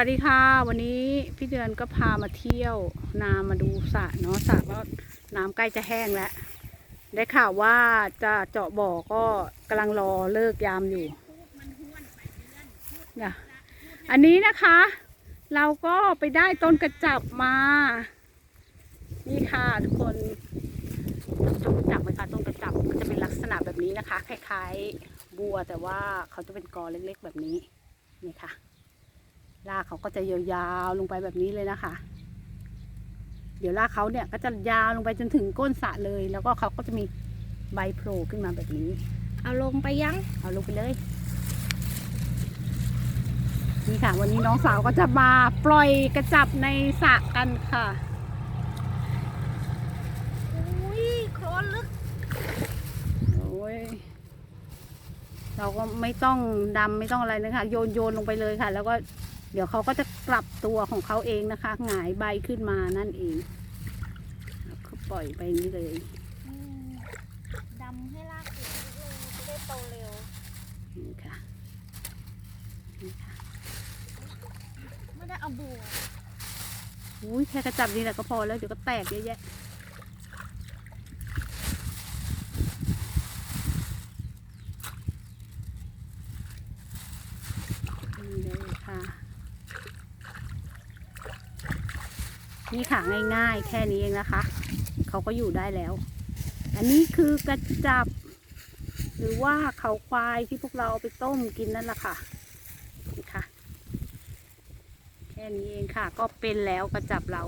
วัสดีค่ะ วันนี้พี่เดือนก็พามาเที่ยวนามาดูสระเนาะสระว่าน้ำใกล้จะแห้งแล้ว ได้ข่าวว่าจะเจาะบ่อก็กำลังรอเลิกยามอยู่เนี่ยอันนี้นะคะ เราก็ไปได้ต้นกระจับมา นี่ค่ะทุกคนต้นกระจับไหมคะต้นกระจับก็จะเป็นลักษณะแบบนี้นะคะ คล้ายๆ บัวแต่ว่าเขาจะเป็นกอเล็กๆแบบนี้นี่ค่ะ เขาก็จะยาวๆลงไปแบบนี้เลยนะคะ เดี๋ยวรากเขาเนี่ยก็จะยาวลงไปจนถึงก้นสระเลย แล้วก็เขาก็จะมีใบโผล่ขึ้นมาแบบนี้ เอาลงไปยัง เอาลงไปเลย นี่ค่ะ วันนี้น้องสาวก็จะมาปล่อยกระจับในสระกันค่ะอุ้ยโคลนลึกโอ้ยเราก็ไม่ต้องดำไม่ต้องอะไรนะคะ โยนโยนลงไปเลยค่ะ แล้วก็ เดี๋ยวเขาก็จะกลับตัวของเขาเองนะคะหงายใบขึ้นมานั่นเองแล้วก็ปล่อยไปอย่างนี้เลยอืมดำให้รากถึงลึกเลยจะได้โตเร็วนี่ค่ะนี่ค่ะไม่ได้เอาบัวอุ้ยแค่กระจับนี่แหละก็พอแล้วเดี๋ยวก็แตกเยอะแยะนี่เลยค่ะ นี่ค่ะง่ายๆ แค่นี้เองนะคะ เขาก็อยู่ได้แล้ว อันนี้คือกระจับ หรือว่าเขาควายที่พวกเราเอาไปต้มกินนั่นแหละค่ะนี่ค่ะ แค่นี้เองค่ะ ก็เป็นแล้วกระจับเรา